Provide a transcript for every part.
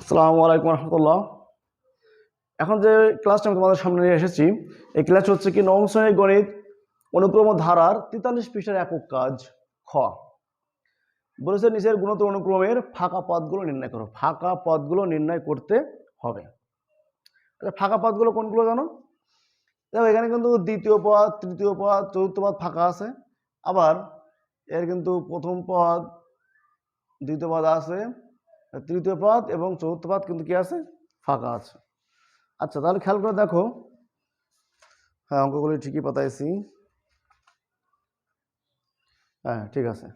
আসসালামু আলাইকুম রহমতুল্লাহ। এখন যে ক্লাসটা আমি তোমাদের সামনে নিয়ে এসেছি, এই ক্লাস হচ্ছে কি নবম শ্রেণির গণিত অনুক্রম ধারার তেতাল্লিশ পৃষ্ঠার একক কাজ খ। বলেছে নিচের গুণোত্তর অনুক্রমের ফাঁকা পদগুলো নির্ণয় করো। ফাঁকা পদগুলো নির্ণয় করতে হবে। আচ্ছা ফাঁকা পদগুলো কোনগুলো জানো? দেখো, এখানে কিন্তু দ্বিতীয় পদ, তৃতীয় পদ, চতুর্থ পদ ফাঁকা আছে। আবার এর কিন্তু প্রথম পদ, দ্বিতীয় পদ আছে। তৃতীয় পদ এবং চতুর্থ পদ কিন্তু কি আছে? ফাঁকা আছে। আচ্ছা তাহলে খেয়াল করে দেখো। হ্যাঁ অঙ্কগুলি ঠিকই পাতাইছি। হ্যাঁ ঠিক আছে।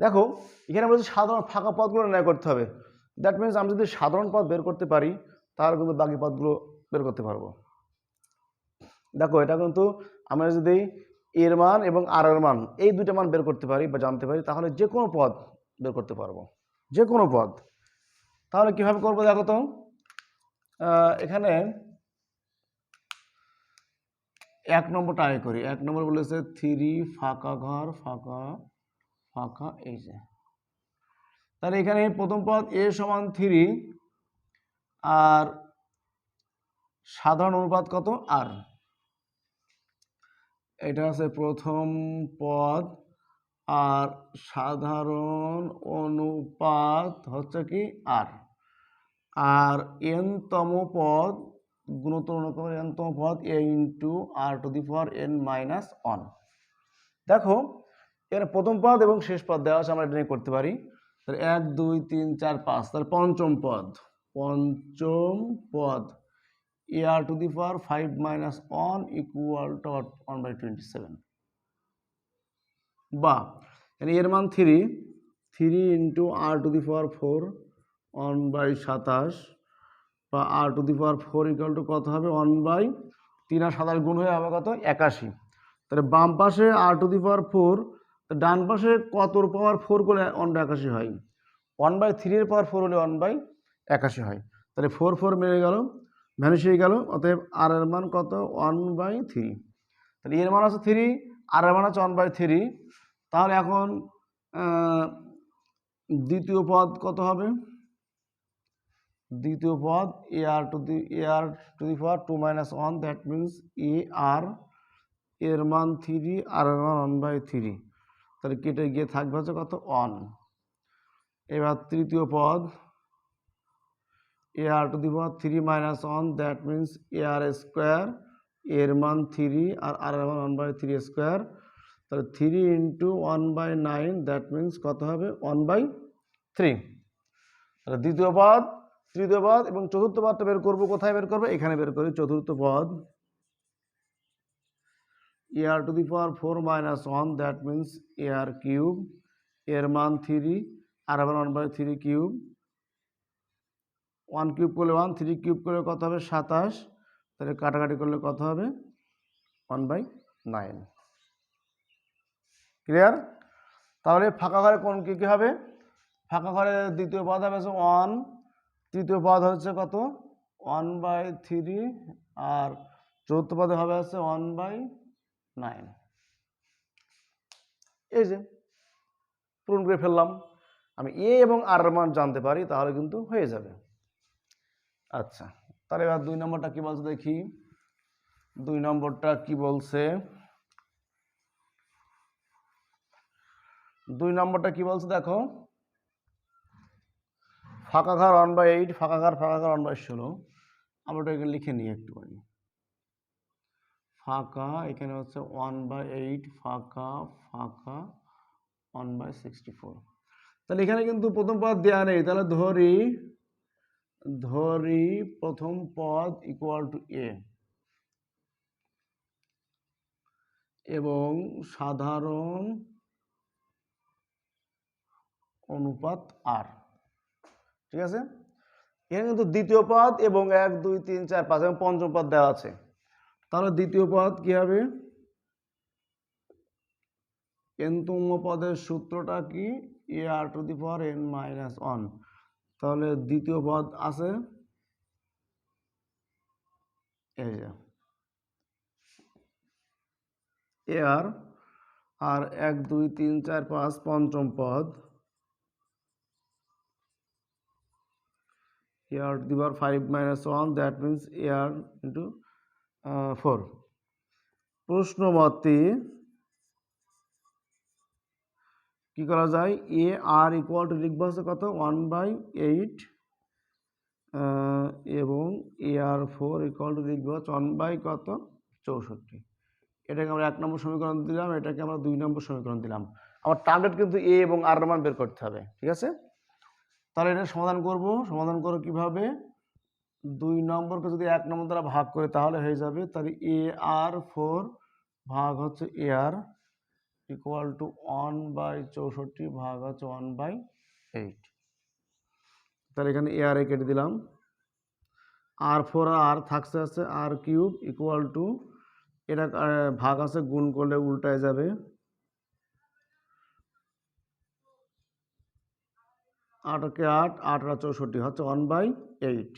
দেখো, এখানে বলছে সাধারণ ফাঁকা পদগুলো নির্ণয় করতে হবে। দ্যাট মিনস আমি যদি সাধারণ পদ বের করতে পারি, তাহলে কিন্তু বাকি পদগুলো বের করতে পারব। দেখো, এটা কিন্তু আমরা যদি এর মান এবং আর এর মান, এই দুইটা মান বের করতে পারি বা জানতে পারি, তাহলে যে কোনো পদ বের করতে পারব। যে কোনো পদ। তাহলে কীভাবে করব দেখো তো? এখানে এক নম্বরটা আয় করি। এক নম্বর বলেছে থ্রি ফাঁকা ঘর, ফাঁকা ফাঁকা, এই যে। তাহলে এখানে প্রথম পদ এ সমান থ্রি, আর সাধারণ অনুপাত কত? আর। এটা আছে প্রথম পদ, আর সাধারণ অনুপাত হচ্ছে কি? আর। আর এনতম পদ গুণোত্তর অনুক্রমের এনতম পদ a into r to the power n minus one দেখো, এর প্রথম পদ এবং শেষ পদ দেওয়া আছে, আমরা এটা করতে পারি। তাহলে এক, দুই, তিন, চার, পাঁচ, তাহলে পঞ্চম পদ। পঞ্চম পদ a r to the power five minus one equal to one by twenty seven বা এর মান three three into r to the power four one by সাতাশ বা r to the power four equal to কত হবে? One by তিন আর সাতাশ গুণ হয়ে হবে কত? একাশি। তাহলে বাম পাশে আর টু দি পাওয়ার ফোর ডান পাশে কতর পাওয়ার ফোর করলে ওয়ান বাই একাশি হয়? ওয়ান বাই থ্রির পাওয়ার ফোর হলে ওয়ান বাই একাশি হয়। তাহলে ফোর ফোর মেরে গেল, ভ্যানিশ হয়ে গেল, অতএব আর এর মান কত? One by three. তাহলে এর মান আছে থ্রি, আর এর মান আছে ওয়ান বাই থ্রি। তাহলে এখন দ্বিতীয় পদ কত হবে? দ্বিতীয় পদ a r to the a r to the power two minus one that means a r এর মান থ্রি আর এর মান ওয়ান বাই থ্রি তাহলে কেটে গিয়ে থাকবে হচ্ছে কত? ওয়ান এবার তৃতীয় পদ a r to the power three minus one that means a r square এর মান থ্রি আর আর এর মান ওয়ান বাই থ্রি স্কোয়ার তাহলে three into one by nine that means কত হবে? ওয়ান বাই থ্রি তাহলে দ্বিতীয় পদ তৃতীয় পদ এবং চতুর্থ পদটা বের করব, কোথায় বের করব? এখানে বের করি চতুর্থ পদ a r to the power four minus one that means a r cube এর মান থ্রি আর আবার one by three cube one cube করলে ওয়ান থ্রি কিউব করলে কত হবে? সাতাশ। তাহলে কাটাকাটি করলে কত হবে? ওয়ান বাই নাইন ক্লিয়ার তাহলে ফাঁকা ঘরে কোন কী কী হবে? ফাঁকা ঘরে দ্বিতীয় পদ হবে ওয়ান তৃতীয় পদ হচ্ছে কত? ওয়ান বাই থ্রি আর চতুর্থ পদে হবে হচ্ছে ওয়ান বাই নাইন এই যে, পূরণ করে ফেললাম। আমি এ এবং আর মান জানতে পারি, তাহলে কিন্তু হয়ে যাবে। আচ্ছা তাহলে এবার দুই নম্বরটা কি বলছে দেখি? দুই নম্বরটা কি বলছে? দুই নম্বরটা কি বলছে দেখো? ফাঁকা ঘর ওয়ান বাই এইট ফাঁকা ঘর ফাঁকা ঘর ওয়ান বাই ষোলো। আমরা এখানে লিখে নিই একটুখানি ফাঁকা, এখানে হচ্ছে ওয়ান বাই এইট ফাঁকা ফাঁকা ওয়ান বাই সিক্সটি ফোর তাহলে এখানে কিন্তু প্রথম পদ দেওয়া নেই। তাহলে ধরি ধরি প্রথম পদ ইকুয়াল টু এ এবং সাধারণ অনুপাত আর ঠিক আছে? এখানে কিন্তু দ্বিতীয় পদ এবং এক, দুই, তিন, চার, পাঁচ এবং পঞ্চম পদ দেওয়া আছে। তাহলে দ্বিতীয় পদ কি হবে? এনতম পদের সূত্রটা কি? A r to the power n minus one. তাহলে দ্বিতীয় পদ আছে? এই যে। এ আর আর এক, দুই, তিন, চার, পাঁচ, পঞ্চম পদ। A r to the power five minus one that means a r into four প্রশ্ন মতে কি করা যায়? এ আর ইকুয়াল টু লিখব হচ্ছে কত? ওয়ান বাই এইট এবং a r four equal to লিখব হচ্ছে ওয়ান বাই কত? চৌষট্টি। এটাকে আমরা এক নম্বর সমীকরণ দিলাম, এটাকে আমরা দুই নম্বর সমীকরণ দিলাম। আমার টার্গেট কিন্তু এ এবং আর মান বের করতে হবে, ঠিক আছে? তাহলে এটা সমাধান করব। সমাধান করো কীভাবে? দুই নম্বরকে যদি এক নম্বর দ্বারা ভাগ করে তাহলে হয়ে যাবে, তাহলে এ আর ফোর ভাগ হচ্ছে a r equal to one by চৌষট্টি ভাগ হচ্ছে ওয়ান বাই এইট তাহলে এখানে এ আর এ কেটে দিলাম। আর ফোর আর থাকছে আছে আর কিউব ইকুয়াল টু এটা ভাগ আছে গুণ করলে উল্টায় যাবে। আটকে আট আট চৌষট্টি, হচ্ছে one by eight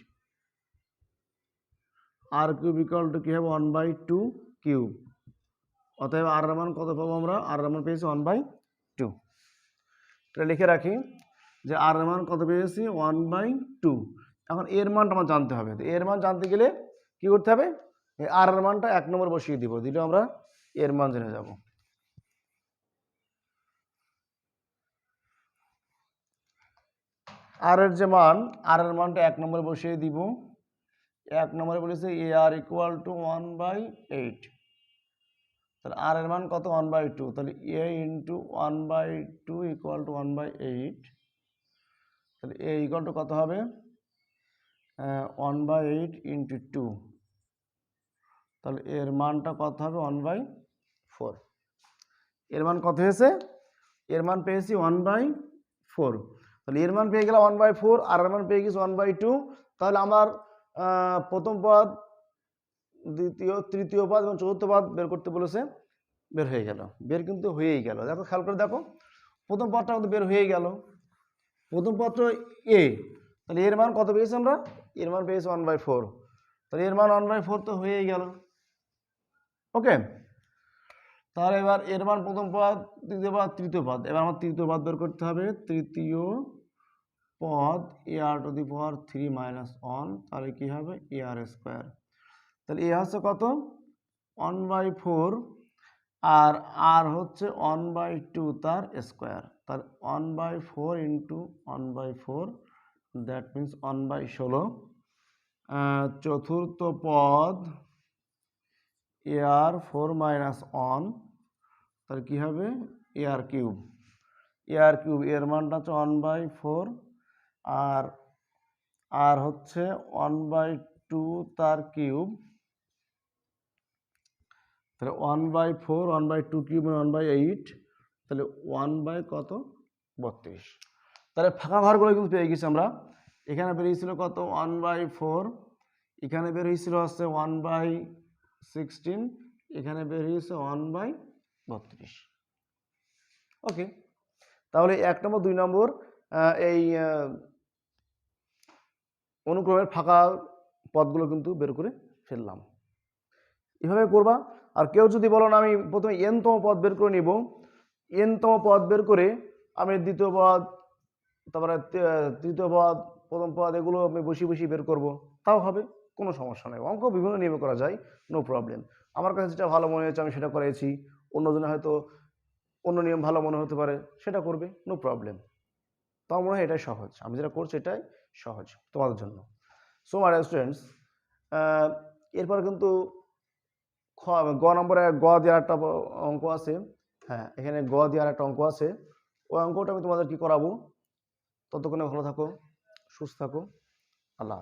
r cube equal to কী হবে? ওয়ান বাই টু কিউব অতএব আর মান কত পাবো আমরা? আর মান পেয়েছি ওয়ান বাই টু এটা লিখে রাখি যে আর মান কত পেয়েছি? ওয়ান বাই টু এখন এর মানটা আমার জানতে হবে। এর মান জানতে গেলে কি করতে হবে? আর এর মানটা এক নম্বর বসিয়ে দিব। দিলে আমরা এর মান জেনে যাব। আর এর যে মান আর এর মানটা এক নম্বরে বসিয়ে দিব। এক নম্বরে বলেছে a r equal to one by eight তাহলে আর এর মান কত? ওয়ান বাই টু তাহলে a into one by two equal to one by eight তাহলে এ ইকুয়াল টু কত হবে? One by eight into two তাহলে এর মানটা কত হবে? ওয়ান বাই ফোর এর মান কত হয়েছে? এর মান পেয়েছি ওয়ান বাই ফোর তাহলে এর মান পেয়ে গেলাম ওয়ান বাই ফোর আর এর মান পেয়ে গেছি ওয়ান বাই টু তাহলে আমার প্রথম পদ, দ্বিতীয়, তৃতীয় পদ এবং চতুর্থ পদ বের করতে বলেছে, বের হয়ে গেল। বের কিন্তু হয়েই গেল। দেখো, খেয়াল করে দেখো, প্রথম পদটা কিন্তু বের হয়ে গেল। প্রথম পত্র এ তাহলে এর মান কত পেয়েছি আমরা? এর মান পেয়েছি ওয়ান বাই ফোর তাহলে এর মান ওয়ান বাই ফোর তো হয়েই গেল। ওকে তাহলে এবার এর মান প্রথম পদ, দ্বিতীয় পদ, তৃতীয় পদ। এবার আমার তৃতীয় পদ বের করতে হবে। তৃতীয় পদ a r to the power three minus one তাহলে কী হবে? এ আর স্কোয়ার তাহলে এ হচ্ছে কত? ওয়ান বাই ফোর আর আর হচ্ছে ওয়ান বাই টু তার স্কোয়ার তার one by four into one by four that means one by ষোলো। চতুর্থ পদ a r four minus one তাহলে কী হবে? এ আর কিউব এ আর কিউব এর মানটা হচ্ছে ওয়ান বাই ফোর আর আর হচ্ছে ওয়ান বাই টু তার কিউব তাহলে one by four one by two cube one by eight তাহলে ওয়ান বাই কত? বত্রিশ। তাহলে ফাঁকা ঘরগুলো কিন্তু পেয়ে গেছি আমরা। এখানে বেরিয়েছিল কত? ওয়ান বাই ফোর এখানে বেরিয়েছিল হচ্ছে ওয়ান বাই সিক্সটিন এখানে বেরিয়েছে ওয়ান বাই বত্রিশ। ওকে তাহলে এক নম্বর, দুই নম্বর এই অনুক্রমের ফাঁকা পদগুলো কিন্তু বের করে ফেললাম। এভাবে করবা? আর কেউ যদি বলো, না, আমি প্রথমে এনতম পদ বের করে নিব। এনতম পদ বের করে আমি দ্বিতীয় পদ, তারপরে তৃতীয় পদ, প্রথম পদ, এগুলো আমি বসিয়ে বসিয়ে বের করব। তাও হবে, কোনো সমস্যা নেই। অঙ্ক বিভিন্ন নিয়মে করা যায় নো প্রবলেম আমার কাছে যেটা ভালো মনে হয়েছে, আমি সেটা করেছি। অন্যজনে হয়তো অন্য নিয়ম ভালো মনে হতে পারে, সেটা করবে নো প্রবলেম তো আমার মনে হয় এটাই সহজ। আমি যেটা করছি এটাই সহজ তোমাদের জন্য। সো মাই স্টুডেন্টস এরপর কিন্তু খ, গ নম্বরে গ দেওয়ার একটা অঙ্ক আছে। হ্যাঁ এখানে গ দেওয়ার একটা অঙ্ক আছে। ওই অঙ্কটা আমি তোমাদের কি করাবো? ততক্ষণে ভালো থাকো, সুস্থ থাকো। আল্লাহ